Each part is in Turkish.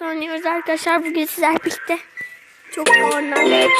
Stars oynuyoruz arkadaşlar. Bugün sizler birlikte. Çok oynar.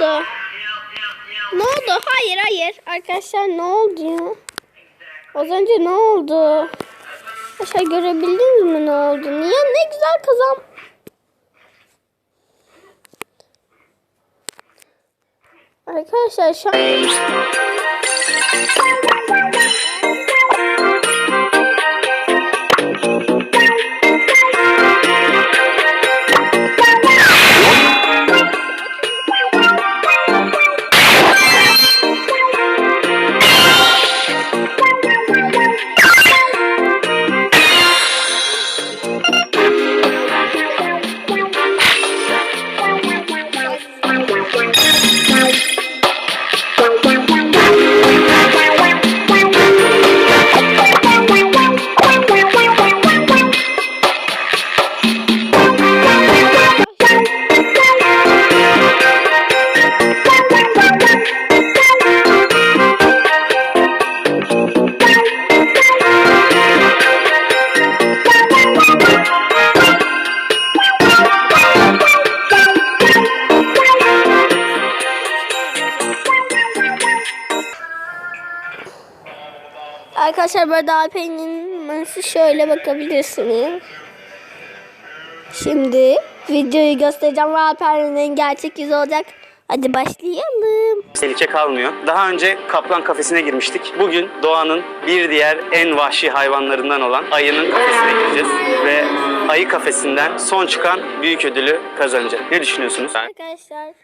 oldu? Ne oldu? Hayır hayır. Arkadaşlar ne oldu? Az önce ne oldu? Arkadaşlar görebildiniz mi ne oldu? Niye ne güzel kazan. Arkadaşlar şu an... Arkadaşlar burada Alper'in manası şöyle bakabilirsiniz. Şimdi videoyu göstereceğim ve Alper'in gerçek yüzü olacak. Hadi başlayalım. Tehlike kalmıyor. Daha önce kaplan kafesine girmiştik. Bugün doğanın bir diğer en vahşi hayvanlarından olan ayının kafesine gireceğiz. Ve ayı kafesinden son çıkan büyük ödülü kazanacak. Ne düşünüyorsunuz? Arkadaşlar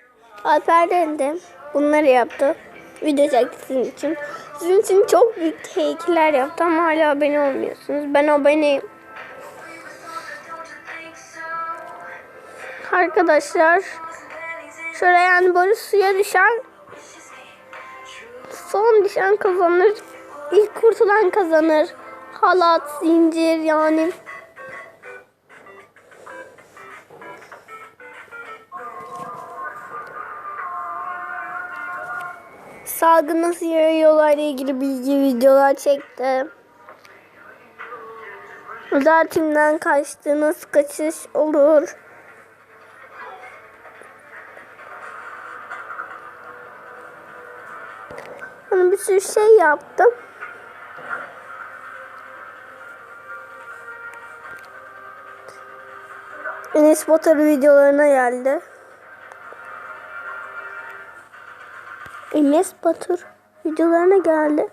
Alper'den de bunları yaptı. Video çekti sizin için. Sizin için çok büyük heykeller yaptı ama hala abone olmuyorsunuz. Ben aboneyim. Arkadaşlar şöyle yani böyle suya düşen son düşen kazanır. İlk kurtulan kazanır. Halat, zincir yani. Salgın nasıl yayıyorlar ile ilgili bilgi videolar çekti. Özel timden kaçtı, nasıl kaçış olur. Hani bir sürü şey yaptım. Enes Batur videolarına geldi. Enes Batur videolarına geldi.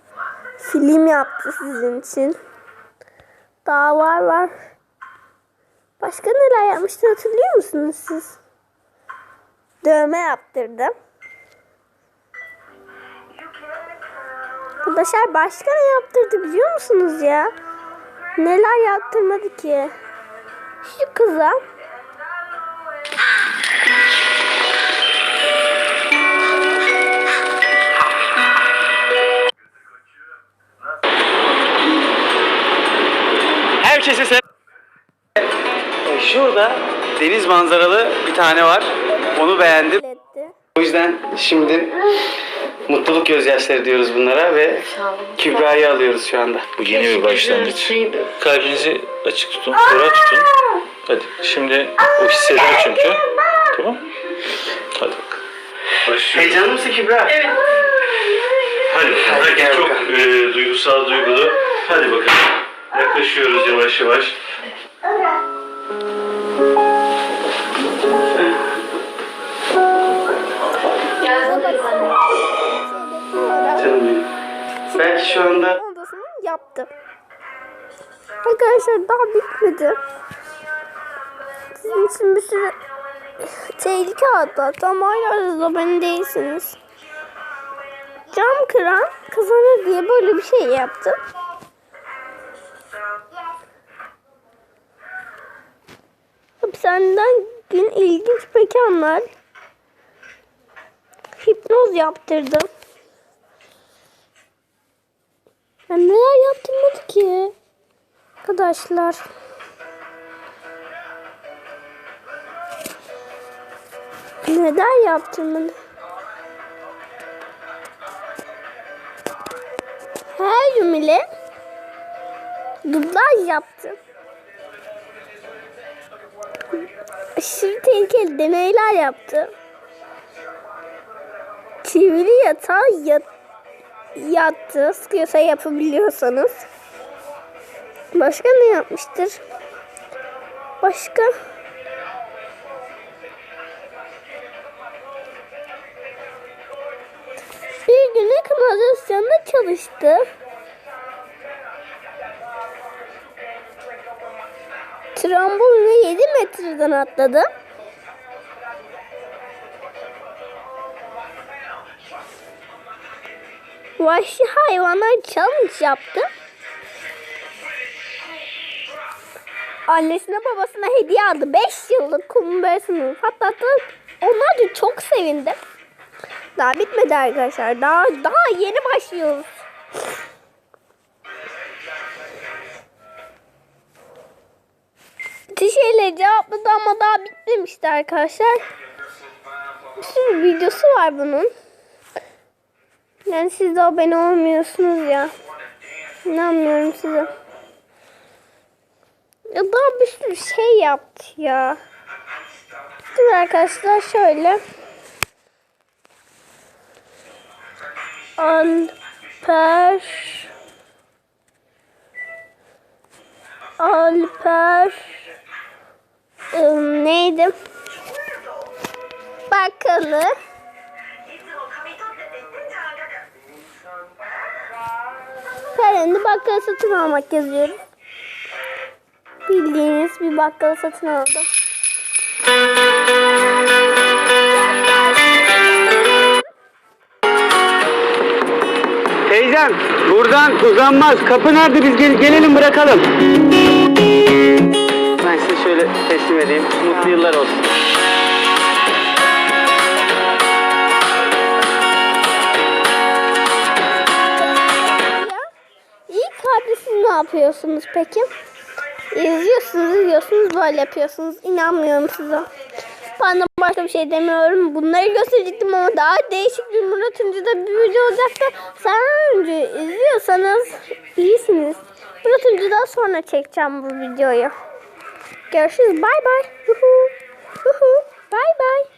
Film yaptı sizin için. Daha var var. Başka neler yapmıştı hatırlıyor musunuz siz? Dövme yaptırdım. Arkadaşlar başka ne yaptırdı biliyor musunuz ya? Neler yaptırmadı ki? Şu kıza Herkese selam. Şurada deniz manzaralı bir tane var. Onu beğendim. O yüzden şimdi mutluluk gözyaşları diyoruz bunlara ve Kübra'yı alıyoruz şu anda. Bu yeni bir başlangıç. Kalbinizi açık tutun, ferah tutun. Hadi şimdi o hisseder çünkü. Tamam? Hadi bak. Heyecanlı mısın Kübra? Evet. Hadi. Hadi gel Herkes çok e, duygusal duygulu. Hadi bakalım. Yaklaşıyoruz yavaş yavaş. Canım. Belki şu anda odasını yaptım. Arkadaşlar daha bitmedi. Sizin için bir sürü tehlike atlattı ama hala da abone değilsiniz. Cam kıran kazanır diye böyle bir şey yaptım. Hapishaneden gün ilginç mekanlar. Hipnoz yaptırdım. Ben neler yaptırmadı ki? Arkadaşlar. Neden yaptırmadı? Helyum ile dublaj yaptım. Aşırı tehlikeli deneyler yaptım. Çivili yatağı yat yattı. Sıkıyorsa yapabiliyorsanız. Başka ne yapmıştır? Başka? Bir güne kanalizasyonda çalıştı. Tramboline 7 metreden atladı. Vahşi hayvanlar challenge yaptı. Annesine babasına hediye aldı. 5 yıllık kumbarasını patlattı. Onlar da çok sevindi. Daha bitmedi arkadaşlar. Daha daha yeni başlıyoruz. Şeyleri cevapladı ama daha bitmemişti arkadaşlar. Bir sürü videosu var bunun. Yani siz de abone olmuyorsunuz ya. İnanmıyorum size. Ya daha bir sürü şey yaptı ya. Dur arkadaşlar şöyle. Alper Alper ım, neydi? Bakalı. Karendi bakkal satın almak yazıyorum. Bildiğiniz bir bakkal satın aldım. Teyzem buradan uzanmaz. Kapı nerede? Biz gel- gelelim bırakalım. Size teslim edeyim. Mutlu yıllar olsun. Kalpli siz ne yapıyorsunuz peki? İzliyorsunuz, izliyorsunuz, böyle yapıyorsunuz. İnanmıyorum size. Ben de başka bir şey demiyorum. Bunları gösterecektim ama daha değişik bir Murat Ünlü'de bir video olacaktı. Sen önce izliyorsanız iyisiniz. Murat Ünlü'den sonra çekeceğim bu videoyu. Görüşürüz. Bay bay. Bay bay.